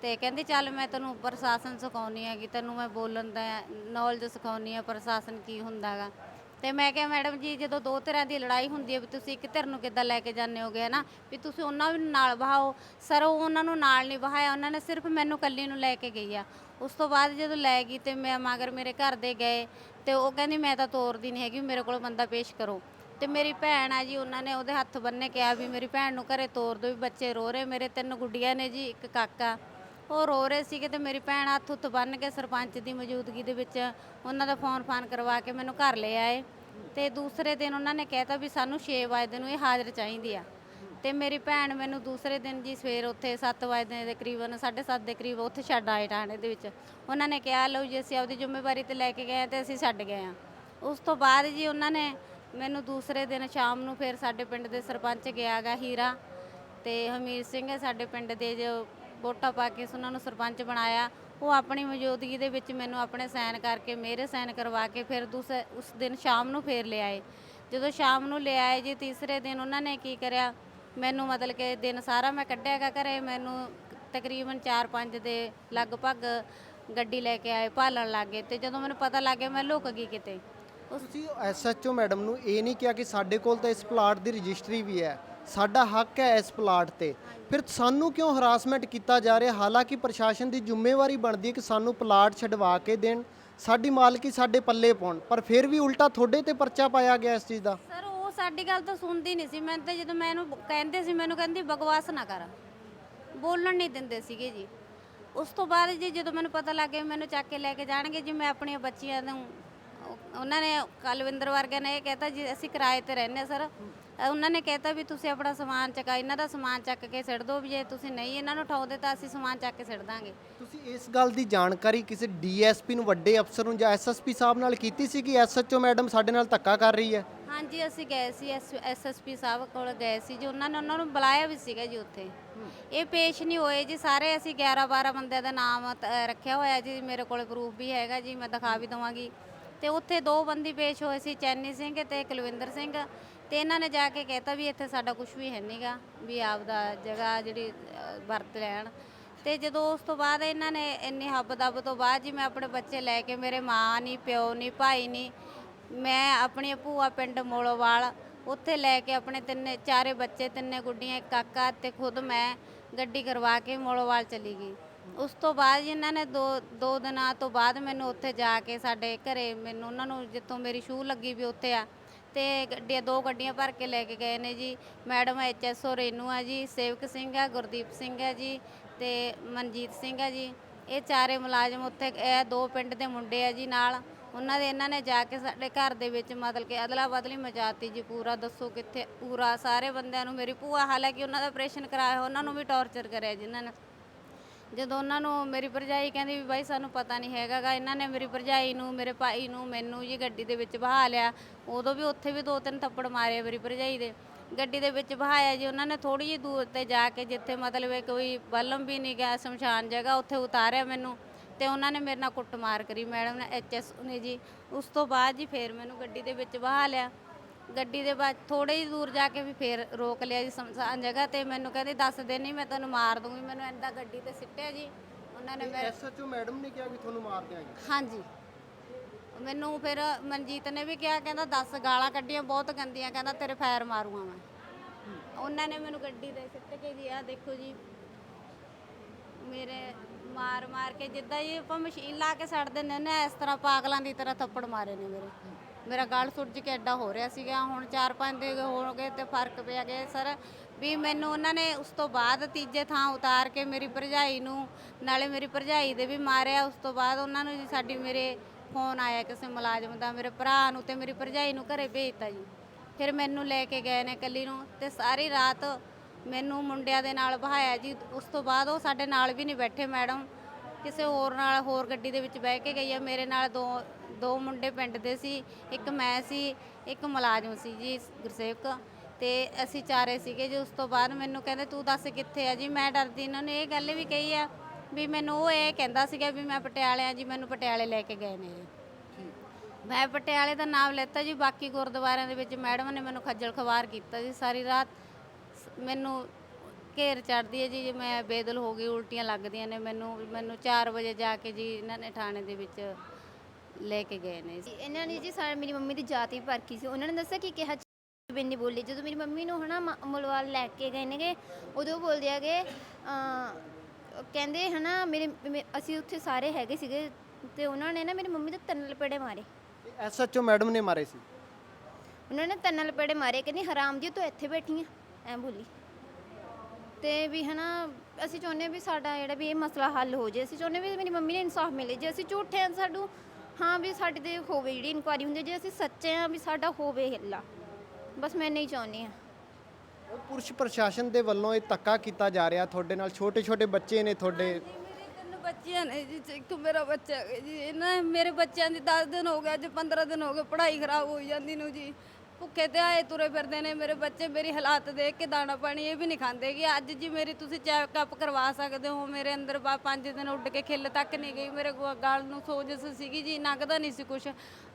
ਤੇ ਕਹਿੰਦੀ, ਚੱਲ ਮੈਂ ਤੈਨੂੰ ਪ੍ਰਸ਼ਾਸਨ ਸਿਖਾਉਣੀ ਹੈਗੀ, ਤੈਨੂੰ ਮੈਂ ਬੋਲਣ ਦਾ ਨੌਲੇਜ ਸਿਖਾਉਣੀ ਆ ਪ੍ਰਸ਼ਾਸਨ ਕੀ ਹੁੰਦਾਗਾ ਤੇ ਮੈਂ ਕਿਹਾ, ਮੈਡਮ ਜੀ, ਜਦੋਂ ਦੋ ਧਿਰਾਂ ਦੀ ਲੜਾਈ ਹੁੰਦੀ ਹੈ ਵੀ ਤੁਸੀਂ ਇੱਕ ਧਿਰ ਨੂੰ ਕਿੱਦਾਂ ਲੈ ਕੇ ਜਾਂਦੇ ਹੋਗੇ ਹੈ ਨਾ ਵੀ ਤੁਸੀਂ ਉਹਨਾਂ ਨੂੰ ਨਾਲ ਬਹਾਓ ਸਰ ਉਹ ਉਹਨਾਂ ਨੂੰ ਨਾਲ ਨਹੀਂ ਬਹਾਇਆ ਉਹਨਾਂ ਨੇ ਸਿਰਫ ਮੈਨੂੰ ਕੱਲੀ ਨੂੰ ਲੈ ਕੇ ਗਈ ਆ। ਉਸ ਤੋਂ ਬਾਅਦ ਜਦੋਂ ਲੈ ਗਈ ਤੇ ਮੈਂ ਮਗਰ ਮੇਰੇ ਘਰ ਦੇ ਗਏ ਤੇ ਉਹ ਕਹਿੰਦੀ, ਮੈਂ ਤਾਂ ਤੋਰਦੀ ਨਹੀਂ ਹੈਗੀ, ਮੇਰੇ ਕੋਲ ਬੰਦਾ ਪੇਸ਼ ਕਰੋ। ਤੇ ਮੇਰੀ ਭੈਣ ਆ ਜੀ, ਉਹਨਾਂ ਨੇ ਉਹਦੇ ਹੱਥ ਬੰਨੇ ਕਿਹਾ ਵੀ ਮੇਰੀ ਭੈਣ ਨੂੰ ਘਰੇ ਤੋਰ ਦਿਓ ਵੀ ਬੱਚੇ ਰੋ ਰਹੇ, ਮੇਰੇ ਤਿੰਨ ਗੁੱਡੀਆਂ ਨੇ ਜੀ, ਇੱਕ ਕਾਕਾ। ਉਹ ਰੋ ਰਹੇ ਸੀਗੇ ਤੇ ਮੇਰੀ ਭੈਣ ਹੱਥ ਉੱਤ ਬੰਨ ਕੇ ਸਰਪੰਚ ਦੀ ਮੌਜੂਦਗੀ ਦੇ ਵਿੱਚ ਉਹਨਾਂ ਦਾ ਫੋਨ ਫਾਨ ਕਰਵਾ ਕੇ ਮੈਨੂੰ ਘਰ ਲੈ ਆਏ ਤੇ ਦੂਸਰੇ ਦਿਨ ਉਹਨਾਂ ਨੇ ਕਹਿਤਾ ਵੀ ਸਾਨੂੰ 6 ਵਜੇ ਨੂੰ ਇਹ ਹਾਜ਼ਰ ਚਾਹੀਦੀ ਆ। ਤੇ ਮੇਰੀ ਭੈਣ ਮੈਨੂੰ ਦੂਸਰੇ ਦਿਨ ਜੀ ਸਵੇਰ ਉੱਥੇ 7 ਵਜੇ ਦੇ ਕਰੀਬਨ 7:30 ਦੇ ਕਰੀਬ ਉੱਥੇ ਛੱਡ ਆਏ ਟਾਣੇ ਦੇ ਵਿੱਚ। ਉਹਨਾਂ ਨੇ ਕਿਹਾ, ਲਓ ਜੀ, ਅਸੀਂ ਆਪਦੀ ਜ਼ਿੰਮੇਵਾਰੀ ਤੇ ਲੈ ਕੇ ਗਏ ਹਾਂ ਤੇ ਅਸੀਂ ਛੱਡ ਗਏ ਆ। ਉਸ ਤੋਂ ਬਾਅਦ ਜੀ ਉਹਨਾਂ ਨੇ ਮੈਨੂੰ ਦੂਸਰੇ ਦਿਨ ਸ਼ਾਮ ਨੂੰ ਫਿਰ ਸਾਡੇ ਪਿੰਡ ਦੇ ਸਰਪੰਚ ਗਿਆਗਾ ਹੀਰਾ ਤੇ ਹਮੀਰ ਸਿੰਘ ਹੈ ਸਾਡੇ ਪਿੰਡ ਦੇ ਜੋ ਵੋਟਾਂ ਪਾ ਕੇ ਉਹਨਾਂ ਨੂੰ ਸਰਪੰਚ ਬਣਾਇਆ। ਉਹ ਆਪਣੀ ਮੌਜੂਦਗੀ ਦੇ ਵਿੱਚ ਮੈਨੂੰ ਆਪਣੇ ਸਾਈਨ ਕਰਕੇ, ਮੇਰੇ ਸਾਈਨ ਕਰਵਾ ਕੇ ਫਿਰ ਦੂਸਰੇ ਉਸ ਦਿਨ ਸ਼ਾਮ ਨੂੰ ਫੇਰ ਲਿਆਏ ਜਦੋਂ ਸ਼ਾਮ ਨੂੰ ਲਿਆਏ ਜੀ, ਤੀਸਰੇ ਦਿਨ ਉਹਨਾਂ ਨੇ ਕੀ ਕਰਿਆ? ਮੈਨੂੰ ਮਤਲਬ ਕਿ ਦਿਨ ਸਾਰਾ ਮੈਂ ਕੱਢਿਆਗਾ ਘਰੇ। ਮੈਨੂੰ ਤਕਰੀਬਨ 4-5 ਦੇ ਲਗਭਗ ਗੱਡੀ ਲੈ ਕੇ ਆਏ, ਭਾਲਣ ਲੱਗੇ ਤੇ ਜਦੋਂ ਮੈਨੂੰ ਪਤਾ ਲੱਗ ਗਿਆ ਮੈਂ ਲੁਕ ਗਈ ਕਿਤੇ। ਤੁਸੀਂ ਐਸਐਚਓ ਮੈਡਮ ਨੂੰ ਇਹ ਨਹੀਂ ਕਿਹਾ ਕਿ ਸਾਡੇ ਕੋਲ ਤਾਂ ਇਸ ਪਲਾਟ ਦੀ ਰਜਿਸਟਰੀ ਵੀ ਹੈ। ਸਾਡਾ ਹੱਕ ਹੈ ਇਸ ਪਲਾਟ ਤੇ। ਫਿਰ ਸਾਨੂੰ ਕਿਉਂ ਹਰਾਸਮੈਂਟ ਕੀਤਾ ਜਾ ਰਿਹਾ? ਹਾਲਾਂਕਿ ਪ੍ਰਸ਼ਾਸਨ ਦੀ ਜ਼ਿੰਮੇਵਾਰੀ ਬਣਦੀ ਹੈ ਕਿ ਸਾਨੂੰ ਪਲਾਟ ਛਡਵਾ ਕੇ ਦੇਣ। ਸਾਡੀ ਮਾਲਕੀ ਸਾਡੇ ਪੱਲੇ ਪਾਉਣ। ਪਰ ਫਿਰ ਵੀ ਉਲਟਾ ਤੁਹਾਡੇ ਤੇ ਪਰਚਾ ਪਾਇਆ ਗਿਆ ਇਸ ਚੀਜ਼ ਦਾ? ਸਰ, ਉਹ ਸਾਡੀ ਗੱਲ ਤਾਂ ਸੁਣਦੀ ਨਹੀਂ ਸੀ। ਮੈਂ ਤਾਂ ਜਦੋਂ ਮੈਂ ਇਹਨੂੰ ਕਹਿੰਦੇ ਸੀ, ਮੈਨੂੰ ਕਹਿੰਦੀ, ਬਕਵਾਸ ਨਾ ਕਰ। ਬੋਲਣ ਨਹੀਂ ਦਿੰਦੇ ਸੀਗੇ ਜੀ। ਉਸ ਤੋਂ ਬਾਅਦ ਜੀ ਜਦੋਂ ਮੈਨੂੰ ਪਤਾ ਲੱਗ ਗਿਆ, ਮੈਨੂੰ ਚੱਕ ਕੇ ਲੈ ਕੇ ਜਾਣਗੇ ਜੀ, ਮੈਂ ਆਪਣੀਆਂ ਬੱਚੀਆਂ ਨੂੰ, ਉਹਨਾਂ ਨੇ ਕਲਵਿੰਦਰ ਵਰਗੇ ਨੇ ਇਹ ਕਹਿਤਾ ਜੀ, ਅਸੀਂ ਕਿਰਾਏ ਤੇ ਰਹਿੰਦੇ ਹਾਂ, ਸਰ। ਅ, ਉਹਨਾਂ ਨੇ ਕਹਿਤਾ ਵੀ ਤੁਸੀਂ ਆਪਣਾ ਸਮਾਨ ਚੱਕਾ ਇਹਨਾਂ ਦਾ ਸਮਾਨ ਚੱਕ ਕੇ ਸਿੱਟ ਦਿਓ ਵੀ ਜੇ ਤੁਸੀਂ ਨਹੀਂ ਇਹਨਾਂ ਨੂੰ ਉਠਾਉਂਦੇ ਤਾਂ ਅਸੀਂ ਸਮਾਨ ਚੱਕ ਕੇ ਸਿੱਟ ਦਾਂਗੇ। ਤੁਸੀਂ ਇਸ ਗੱਲ ਦੀ ਜਾਣਕਾਰੀ ਕਿਸੇ ਡੀਐਸਪੀ ਨੂੰ ਵੱਡੇ ਅਫਸਰ ਨੂੰ ਜਾਂ ਐਸਐਸਪੀ ਸਾਹਿਬ ਨਾਲ ਕੀਤੀ ਸੀ ਕਿ ਐਸਐਚਓ ਮੈਡਮ ਸਾਡੇ ਨਾਲ ਧੱਕਾ ਕਰ ਰਹੀ ਹੈ? ਹਾਂਜੀ ਅਸੀਂ ਗਏ ਸੀ ਐਸਐਸਪੀ ਸਾਹਿਬ ਕੋਲ ਗਏ ਸੀ ਜੀ ਉਹਨਾਂ ਨੇ ਉਹਨਾਂ ਨੂੰ ਬੁਲਾਇਆ ਵੀ ਸੀਗਾ ਜੀ ਉੱਥੇ। ਇਹ ਪੇਸ਼ ਨਹੀਂ ਹੋਏ ਜੀ ਸਾਰੇ ਅਸੀਂ 11 12 ਬੰਦਿਆਂ ਦਾ ਨਾਮ ਤ- ਰੱਖਿਆ ਹੋਇਆ ਜੀ ਮੇਰੇ ਕੋਲ ਪ੍ਰੂਫ ਵੀ ਹੈਗਾ ਜੀ ਮੈਂ ਦਿਖਾ ਵੀ ਦਵਾਂਗੀ। ਤੇ ਉੱਥੇ ਦੋ ਬੰਦੀ ਪੇਸ਼ ਹੋਏ ਸੀ ਚੈਨੀ ਸਿੰਘ ਤੇ ਕੁਲਵਿੰਦਰ ਸਿੰਘ। ਤੇ ਇਹਨਾਂ ਨੇ ਜਾ ਕੇ ਕਹਿਤਾ ਵੀ ਇੱਥੇ ਸਾਡਾ ਕੁਝ ਵੀ ਹੈ ਨਹੀਂਗਾ ਵੀ ਆਪਦਾ ਜਗ੍ਹਾ ਜਿਹੜੀ ਅ, ਵਰਤ ਲੈਣ। ਤੇ ਜਦੋਂ ਉਸ ਤੋਂ ਬਾਅਦ ਇਹਨਾਂ ਨੇ ਇੰਨੀ ਹੱਬ ਦੱਬ ਤੋਂ ਬਾਅਦ ਜੀ ਮੈਂ ਆਪਣੇ ਬੱਚੇ ਲੈ ਕੇ ਮੇਰੇ ਮਾਂ ਨਹੀਂ ਪਿਓ ਨਹੀਂ ਭਾਈ ਨਹੀਂ ਮੈਂ ਆਪਣੀ ਭੂਆ ਪਿੰਡ ਮੋਲੋਵਾਲ ਉੱਥੇ ਲੈ ਕੇ ਆਪਣੇ ਤਿੰਨੇ ਚਾਰੇ ਬੱਚੇ ਤਿੰਨੇ ਗੁੱਡੀਆਂ ਇੱਕ ਕਾਕਾ ਤੇ ਖੁਦ ਮੈਂ ਗੱਡੀ ਕਰਵਾ ਕੇ ਮੋਲੋਵਾਲ ਚਲੀ ਗਈ। ਉਸ ਤੋਂ ਬਾਅਦ ਜੀ ਇਹਨਾਂ ਨੇ ਦੋ ਦੋ ਦਿਨਾਂ ਤੋਂ ਬਾਅਦ ਮੈਨੂੰ ਉੱਥੇ ਜਾ ਕੇ ਸਾਡੇ ਘਰੇ ਮੈਨੂੰ ਉਹਨਾਂ ਨੂੰ ਜਿੱਥੋਂ ਮੇਰੀ ਸ਼ੂ ਲੱਗੀ ਵੀ ਉੱਥੇ ਆ ਤੇ ਗੱਡੀਆਂ, ਦੋ ਗੱਡੀਆਂ ਭਰ ਕੇ ਲੈ ਕੇ ਗਏ ਨੇ ਜੀ। ਮੈਡਮ ਐਚਐਸਓ ਰੇਨੂ ਆ ਜੀ, ਸੇਵਕ ਸਿੰਘ ਆ, ਗੁਰਦੀਪ ਸਿੰਘ ਆ ਜੀ ਤੇ ਮਨਜੀਤ ਸਿੰਘ ਆ ਜੀ। ਇਹ ਚਾਰੇ ਮੁਲਾਜ਼ਮ ਉੱਥੇ, ਇਹ ਦੋ ਪਿੰਡ ਦੇ ਮੁੰਡੇ ਆ ਜੀ ਨਾਲ। ਉਹਨਾਂ ਦੇ, ਇਹਨਾਂ ਨੇ ਜਾ ਕੇ ਸਾਡੇ ਘਰ ਦੇ ਵਿੱਚ ਮਤਲਬ ਕਿ ਅਦਲਾ ਬਦਲੀ ਮਚਾਤੀ ਜੀ ਪੂਰਾ, ਦੱਸੋ ਕਿੱਥੇ, ਪੂਰਾ ਸਾਰੇ ਬੰਦਿਆਂ ਨੂੰ ਮੇਰੀ ਭੂਆ ਹਾਲਾਂਕਿ ਉਹਨਾਂ ਦਾ ਆਪਰੇਸ਼ਨ ਕਰਾਇਆ ਉਹਨਾਂ ਨੂੰ ਵੀ ਟੌਰਚਰ ਕਰਿਆ ਜੀ ਇਹਨਾਂ ਨੇ। ਜਦੋਂ ਉਹਨਾਂ ਨੂੰ ਮੇਰੀ ਭਰਜਾਈ ਕਹਿੰਦੀ ਵੀ ਬਾਈ ਸਾਨੂੰ ਪਤਾ ਨਹੀਂ ਹੈਗਾਗਾ, ਇਹਨਾਂ ਨੇ ਮੇਰੀ ਭਰਜਾਈ ਨੂੰ, ਮੇਰੇ ਭਾਈ ਨੂੰ, ਮੈਨੂੰ ਜੀ ਗੱਡੀ ਦੇ ਵਿੱਚ ਬਹਾ ਲਿਆ। ਉਦੋਂ ਵੀ ਉੱਥੇ ਵੀ ਦੋ ਤਿੰਨ ਥੱਪੜ ਮਾਰੇ ਮੇਰੀ ਭਰਜਾਈ ਦੇ। ਗੱਡੀ ਦੇ ਵਿੱਚ ਬਹਾਇਆ ਜੀ, ਉਹਨਾਂ ਨੇ ਥੋੜੀ ਜਿਹੀ ਦੂਰ ਤੇ ਜਾ ਕੇ ਜਿੱਥੇ ਮਤਲਬ ਹੈ ਕੋਈ ਬਲਮ ਵੀ ਨਹੀਂ ਗਿਆ, ਸ਼ਮਸ਼ਾਨ ਜਗ੍ਹਾ, ਉੱਥੇ ਉਤਾਰਿਆ ਮੈਨੂੰ ਤੇ ਉਹਨਾਂ ਨੇ ਮੇਰੇ ਨਾਲ ਕੁੱਟਮਾਰ ਕਰੀ ਮੈਡਮ ਨੇ ਐਚਐਸ ਨੇ ਜੀ। ਉਸ ਤੋਂ ਬਾਅਦ ਜੀ ਫੇਰ ਮੈਨੂੰ ਗੱਡੀ ਦੇ ਵਿੱਚ ਬਹਾ ਲਿਆ। ਗੱਡੀ ਦੇ ਬਾਅਦ ਥੋੜੇ ਹੀ ਦੂਰ ਜਾ ਕੇ ਵੀ ਫੇਰ ਰੋਕ ਲਿਆ ਜੀ ਸਮਸਾਨ ਜਗ੍ਹਾ ਤੇ ਮੈਨੂੰ ਕਹਿੰਦੇ ਦੱਸ ਦੇ ਨਹੀਂ ਮੈਂ ਤੈਨੂੰ ਮਾਰ ਦੂੰਗੀ ਮੈਨੂੰ ਐਂਦਾ ਗੱਡੀ ਤੇ ਸਿੱਟਿਆ ਜੀ। ਉਹਨਾਂ ਨੇ ਮੇਰੇ ਐਸਐਚਓ ਮੈਡਮ ਨੇ ਕਿਹਾ ਕਿ ਤੁਹਾਨੂੰ ਮਾਰ ਦਿਆਂਗੇ। ਹਾਂਜੀ। ਮੈਨੂੰ ਫਿਰ ਮਨਜੀਤ ਨੇ ਵੀ ਕਿਹਾ ਕਹਿੰਦਾ 10 ਗਾਲਾਂ ਕੱਢੀਆਂ ਬਹੁਤ ਗੰਦੀਆਂ ਕਹਿੰਦਾ ਤੇਰੇ ਫਾਇਰ ਮਾਰੂੰਗਾ ਮੈਂ। ਉਹਨਾਂ ਨੇ ਮੈਨੂੰ ਗੱਡੀ ਦੇ ਸਿੱਟ ਕੇ ਜੀ ਆ ਦੇਖੋ ਜੀ ਮੇਰੇ ਮਾਰ ਮਾਰ ਕੇ ਜਿੱਦਾਂ ਜੀ ਆਪਾਂ ਮਸ਼ੀਨ ਲਾ ਕੇ ਛੱਡ ਦਿੰਦੇ ਨੇ ਇਸ ਤਰ੍ਹਾਂ ਪਾਗਲਾਂ ਦੀ ਤਰ੍ਹਾਂ ਥੱਪੜ ਮਾਰੇ ਨੇ ਮੇਰੇ। ਮੇਰਾ ਗਲ ਸੁੱਜ ਕੇ ਐਡਾ ਹੋ ਰਿਹਾ ਸੀਗਾ, ਹੁਣ 4-5 ਦਿਨ ਹੋ ਗਏ ਤੇ ਫ਼ਰਕ ਪਿਆ ਗਿਆ ਸਰ। ਵੀ ਮੈਨੂੰ ਉਹਨਾਂ ਨੇ ਉਸ ਤੋਂ ਬਾਅਦ ਤੀਜੇ ਥਾਂ ਉਤਾਰ ਕੇ ਮੇਰੀ ਭਰਜਾਈ ਨੂੰ, ਨਾਲੇ ਮੇਰੀ ਭਰਜਾਈ ਦੇ ਵੀ ਮਾਰਿਆ, ਉਸ ਤੋਂ ਬਾਅਦ ਉਹਨਾਂ ਨੂੰ ਜੀ ਸਾਡੀ ਮੇਰੇ ਫੋਨ ਆਇਆ ਕਿਸੇ ਮੁਲਾਜ਼ਮ ਦਾ, ਮੇਰੇ ਭਰਾ ਨੂੰ ਤੇ ਮੇਰੀ ਭਰਜਾਈ ਨੂੰ ਘਰੇ ਭੇਜਤਾ ਜੀ। ਫਿਰ ਮੈਨੂੰ ਲੈ ਕੇ ਗਏ ਨੇ ਕੱਲੀ ਨੂੰ ਤੇ ਸਾਰੀ ਰਾਤ ਮੈਨੂੰ ਮੁੰਡਿਆਂ ਦੇ ਨਾਲ ਬਹਾਇਆ ਜੀ। ਉਸ ਤੋਂ ਬਾਅਦ ਉਹ ਸਾਡੇ ਨਾਲ ਵੀ ਨਹੀਂ ਬੈਠੇ ਮੈਡਮ। ਕਿਸੇ ਹੋਰ ਨਾਲ ਹੋਰ ਗੱਡੀ ਦੇ ਵਿੱਚ ਬਹਿ ਕੇ ਗਈ ਆ। ਮੇਰੇ ਨਾਲ ਦੋ ਦੋ ਮੁੰਡੇ ਪਿੰਡ ਦੇ ਸੀ, ਇੱਕ ਮੈਂ ਸੀ, ਇੱਕ ਮੁਲਾਜ਼ਮ ਸੀ ਜੀ, ਗੁਰਸੇਵਕ। ਤੇ ਅਸੀਂ ਚਾਰੇ ਸੀਗੇ ਜੀ। ਉਸ ਤੋਂ ਬਾਅਦ ਮੈਨੂੰ ਕਹਿੰਦੇ, ਤੂੰ ਦੱਸ ਕਿੱਥੇ ਆ? ਜੀ, ਮੈਂ ਡਰਦੀ, ਇਹਨਾਂ ਨੇ ਇਹ ਗੱਲ ਵੀ ਕਹੀ ਆ ਵੀ ਮੈਨੂੰ ਉਹ ਇਹ ਕਹਿੰਦਾ ਸੀਗਾ ਵੀ ਮੈਂ ਪਟਿਆਲੇ ਆ ਜੀ, ਮੈਨੂੰ ਪਟਿਆਲੇ ਲੈ ਕੇ ਗਏ ਨੇ। ਜੀ ਮੈਂ ਪਟਿਆਲੇ ਦਾ ਨਾਮ ਲੈਤਾ ਜੀ। ਬਾਕੀ ਗੁਰਦੁਆਰਿਆਂ ਦੇ ਵਿੱਚ ਮੈਡਮ ਨੇ ਮੈਨੂੰ ਖੱਜਲ ਖਵਾਰ ਕੀਤਾ ਜੀ। ਸਾਰੀ ਰਾਤ ਸ- ਮੈਨੂੰ ਘੇਰ ਚੜਦੀ ਹੈ ਜੀ ਜੇ ਮੈਂ ਬੇਦਲ ਹੋ ਗਈ ਉਲਟੀਆਂ ਲੱਗਦੀਆਂ ਨੇ ਮੈਨੂੰ ਮੈਨੂੰ 4 ਵਜੇ ਜਾ ਕੇ ਜੀ ਇਹਨਾਂ ਨੇ ਥਾਣੇ ਦੇ ਵਿੱਚ ਲੈ ਕੇ ਗਏ ਨੇ। ਇਹਨਾਂ ਨੇ ਜੀ ਸਾਡੀ ਮੇਰੀ ਮੰਮੀ ਦੀ ਜਾਤੀ ਪਰਖੀ ਸੀ। ਉਹਨਾਂ ਨੇ ਦੱਸਿਆ ਕਿ ਕਿਹਾ ਬਿੰਨੀ ਬੋਲੀ। ਜਦੋਂ ਮੇਰੀ ਮੰਮੀ ਨੂੰ ਹਨਾ ਮੁਲਵਾਲ ਲੈ ਕੇ ਗਏ ਨੇਗੇ ਉਦੋਂ ਬੋਲਦੇ ਆਗੇ ਕਹਿੰਦੇ ਹਨਾ ਮੇਰੇ ਅਸੀਂ ਉੱਥੇ ਸਾਰੇ ਹੈਗੇ ਸੀਗੇ ਤੇ ਉਹਨਾਂ ਨੇ ਨਾ ਮੇਰੀ ਮੰਮੀ ਦੇ ਤਿੰਨ ਲਪੇੜੇ ਮਾਰੇ। ਐਸਐਚਓ ਮੈਡਮ ਨੇ ਮਾਰੇ ਸੀ? ਉਹਨਾਂ ਨੇ ਤਿੰਨ ਲਪੇੜੇ ਮਾਰੇ ਕਹਿੰਦੀ ਹਰਾਮ ਜੀ ਤੂੰ ਇੱਥੇ ਬੈਠੀ ਆ ਐ ਬੋਲੀ। ਤੇ ਵੀ ਹਨਾ ਅਸੀਂ ਚਾਹੁੰਦੇ ਹਾਂ ਵੀ ਸਾਡਾ ਜਿਹੜਾ ਵੀ ਇਹ ਮਸਲਾ ਹੱਲ ਹੋ ਜੇ ਅਸੀਂ ਚਾਹੁੰਦੇ ਹਾਂ ਵੀ ਮੇਰੀ ਮੰਮੀ ਨੂੰ ਇਨਸਾਫ ਮਿਲੇ। ਜੇ ਅਸੀਂ ਝੂਠੇ ਹਾਂ ਸਾਨੂੰ ਹਾਂ ਵੀ ਸਾਡੇ ਤੇ ਹੋਵੇ ਜਿਹੜੀ ਇਨਕੁਆਇਰੀ ਹੁੰਦੀ ਹੈ, ਜੇ ਅਸੀਂ ਸੱਚੇ ਆ ਵੀ ਸਾਡਾ ਹੋਵੇ ਹਿੱਲਾ। ਬਸ ਮੈਂ ਨਹੀਂ ਚਾਹੁੰਦੀ ਆ ਉਹ ਪੁਲਿਸ ਪ੍ਰਸ਼ਾਸਨ ਦੇ ਵੱਲੋਂ ਇਹ ਧੱਕਾ ਕੀਤਾ ਜਾ ਰਿਹਾ ਤੁਹਾਡੇ ਨਾਲ। ਛੋਟੇ ਛੋਟੇ ਬੱਚੇ ਨੇ ਤੁਹਾਡੇ। ਮੇਰੇ ਤਿੰਨ ਬੱਚੀਆਂ ਨੇ ਜੀ ਇੱਕ ਮੇਰਾ ਬੱਚਾ ਹੈ ਜੀ। ਇਹਨਾਂ ਮੇਰੇ ਬੱਚਿਆਂ ਦੀ 10 ਦਿਨ ਹੋ ਗਏ ਅੱਜ 15 ਦਿਨ ਹੋ ਗਏ ਪੜ੍ਹਾਈ ਖਰਾਬ ਹੋਈ ਜਾਂਦੀ ਨੂੰ ਜੀ। ਭੁੱਖੇ ਤੇ ਆਏ ਤੁਰੇ ਫਿਰਦੇ ਨੇ, ਮੇਰੇ ਬੱਚੇ ਮੇਰੀ ਹਾਲਾਤ ਦੇਖ ਕੇ ਦਾਣਾ ਪਾਣੀ ਇਹ ਵੀ ਨਹੀਂ ਖਾਂਦੇ ਕਿ ਅੱਜ ਜੀ ਮੇਰੀ ਤੁਸੀਂ ਚੈੱਕਅਪ ਕਰਵਾ ਸਕਦੇ ਹੋ, ਮੇਰੇ ਅੰਦਰ ਬਾ ਪੰਜ ਦਿਨ ਉੱਡ ਕੇ ਖਿੱਲ ਤੱਕ ਨਹੀਂ ਗਈ, ਮੇਰੇ ਗੋ- ਗਲ ਨੂੰ ਸੋਜਸ ਸੀਗੀ ਜੀ, ਨਗਦਾ ਨਹੀਂ ਸੀ ਕੁਛ।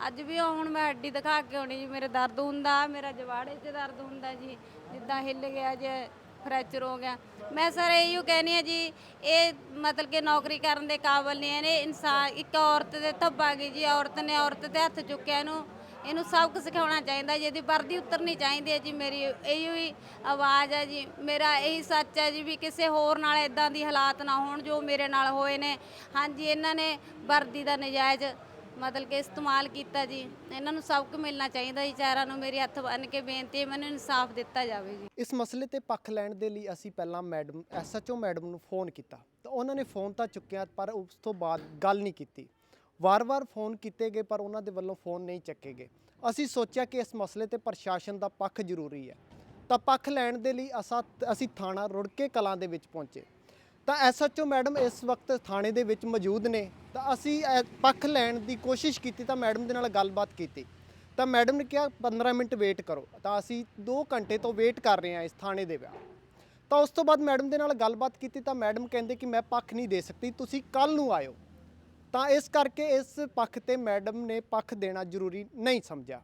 ਅੱਜ ਵੀ ਹੁਣ ਮੈਂ ਅੱਡੀ ਦਿਖਾ ਕੇ ਆਉਣੀ ਜੀ, ਮੇਰੇ ਦਰਦ ਹੁੰਦਾ, ਮੇਰਾ ਜਵਾੜੇ 'ਚ ਦਰਦ ਹੁੰਦਾ ਜੀ, ਜਿੱਦਾਂ ਹਿੱਲ ਗਿਆ ਜੇ ਫ੍ਰੈਕਚਰ ਹੋ ਗਿਆ। ਮੈਂ ਸਰ ਇਹੋ ਕਹਿੰਦੀ ਆ ਜੀ, ਇਹ ਮਤਲਬ ਕਿ ਨੌਕਰੀ ਕਰਨ ਦੇ ਕਾਬਲ ਨਹੀਂ ਇਹਨੇ ਇਨਸਾਨ ਇੱਕ ਔਰਤ ਦੇ ਧੱਬਾ ਗਈ ਜੀ, ਔਰਤ ਨੇ ਔਰਤ ਦੇ ਹੱਥ ਚੁੱਕਿਆ ਇਹਨੂੰ ਇਹਨੂੰ ਸਬਕ ਸਿਖਾਉਣਾ ਚਾਹੀਦਾ ਜੀ, ਇਹਦੀ ਵਰਦੀ ਉਤਰਨੀ ਚਾਹੀਦੀ ਹੈ ਜੀ ਮੇਰੀ, ਇਹੋ ਹੀ ਆਵਾਜ਼ ਹੈ ਜੀ, ਮੇਰਾ ਇਹੀ ਸੱਚ ਹੈ ਜੀ ਵੀ ਕਿਸੇ ਹੋਰ ਨਾਲ ਇਦਾਂ ਦੀ ਹਾਲਾਤ ਨਾ ਹੋਣ ਜੋ ਮੇਰੇ ਨਾਲ ਹੋਏ ਨੇ। ਹਾਂਜੀ, ਇਹਨਾਂ ਨੇ ਵਰਦੀ ਦਾ ਨਜਾਇਜ਼ ਮਤਲਬ ਕਿ ਇਸਤੇਮਾਲ ਕੀਤਾ ਜੀ। ਇਹਨਾਂ ਨੂੰ ਸਬਕ ਮਿਲਣਾ ਚਾਹੀਦਾ ਜੀ ਚਾਰਾਂ ਨੂੰ ਮੇਰੀ ਹੱਥ ਬੰਨ੍ਹ ਕੇ ਬੇਨਤੀ ਹੈ, ਮੈਨੂੰ ਇਨਸਾਫ ਦਿੱਤਾ ਜਾਵੇ ਜੀ। ਇਸ ਮਸਲੇ ਤੇ ਪੱਖ ਲੈਣ ਦੇ ਲਈ ਅਸੀਂ ਪਹਿਲਾਂ ਮੈਡਮ ਐਸਐਚਓ ਮੈਡਮ ਨੂੰ ਫੋਨ ਕੀਤਾ। ਤਾਂ ਉਹਨਾਂ ਨੇ ਫੋਨ ਤਾਂ ਚੁੱਕਿਆ, ਪਰ ਉਸ ਤੋਂ ਬਾਅਦ ਗੱਲ ਨਹੀਂ ਕੀਤੀ। ਵਾਰ-ਵਾਰ ਫੋਨ ਕੀਤੇ ਗਏ, ਪਰ ਉਹਨਾਂ ਦੇ ਵੱਲੋਂ ਫੋਨ ਨਹੀਂ ਚੱਕੇ ਗਏ। ਅਸੀਂ ਸੋਚਿਆ ਕਿ ਇਸ ਮਸਲੇ ਤੇ ਪ੍ਰਸ਼ਾਸਨ ਦਾ ਪੱਖ ਜ਼ਰੂਰੀ ਹੈ। ਤਾਂ ਪੱਖ ਲੈਣ ਦੇ ਲਈ ਅਸਾਂ ਅਸੀਂ ਥਾਣਾ ਰੁੜਕੇ ਕਲਾਂ ਦੇ ਵਿੱਚ ਪਹੁੰਚੇ। ਤਾਂ ਐਸਐਚਓ ਮੈਡਮ ਇਸ ਵਕਤ ਥਾਣੇ ਦੇ ਵਿੱਚ ਮੌਜੂਦ ਨੇ। ਤਾਂ ਅਸੀਂ ਇਹ ਪੱਖ ਲੈਣ ਦੀ ਕੋਸ਼ਿਸ਼ ਕੀਤੀ, ਤਾਂ ਮੈਡਮ ਦੇ ਨਾਲ ਗੱਲਬਾਤ ਕੀਤੀ। ਤਾਂ ਮੈਡਮ ਨੇ ਕਿਹਾ 15 ਮਿੰਟ ਵੇਟ ਕਰੋ। ਤਾਂ ਅਸੀਂ 2 ਘੰਟੇ ਤੋਂ ਵੇਟ ਕਰ ਰਹੇ ਹਾਂ ਇਸ ਥਾਣੇ ਦੇ ਵਿੱਚ ਤਾਂ ਉਸ ਤੋਂ ਬਾਅਦ ਮੈਡਮ ਦੇ ਨਾਲ ਗੱਲਬਾਤ ਕੀਤੀ, ਤਾਂ ਮੈਡਮ ਕਹਿੰਦੇ ਕਿ, ਮੈਂ ਪੱਖ ਨਹੀਂ ਦੇ ਸਕਦੀ, ਤੁਸੀਂ ਕੱਲ ਨੂੰ ਆਇਓ। ਤਾਂ ਇਸ ਕਰਕੇ ਇਸ ਪੱਖ ਤੇ ਮੈਡਮ ਨੇ ਪੱਖ ਦੇਣਾ ਜ਼ਰੂਰੀ ਨਹੀਂ ਸਮਝਿਆ।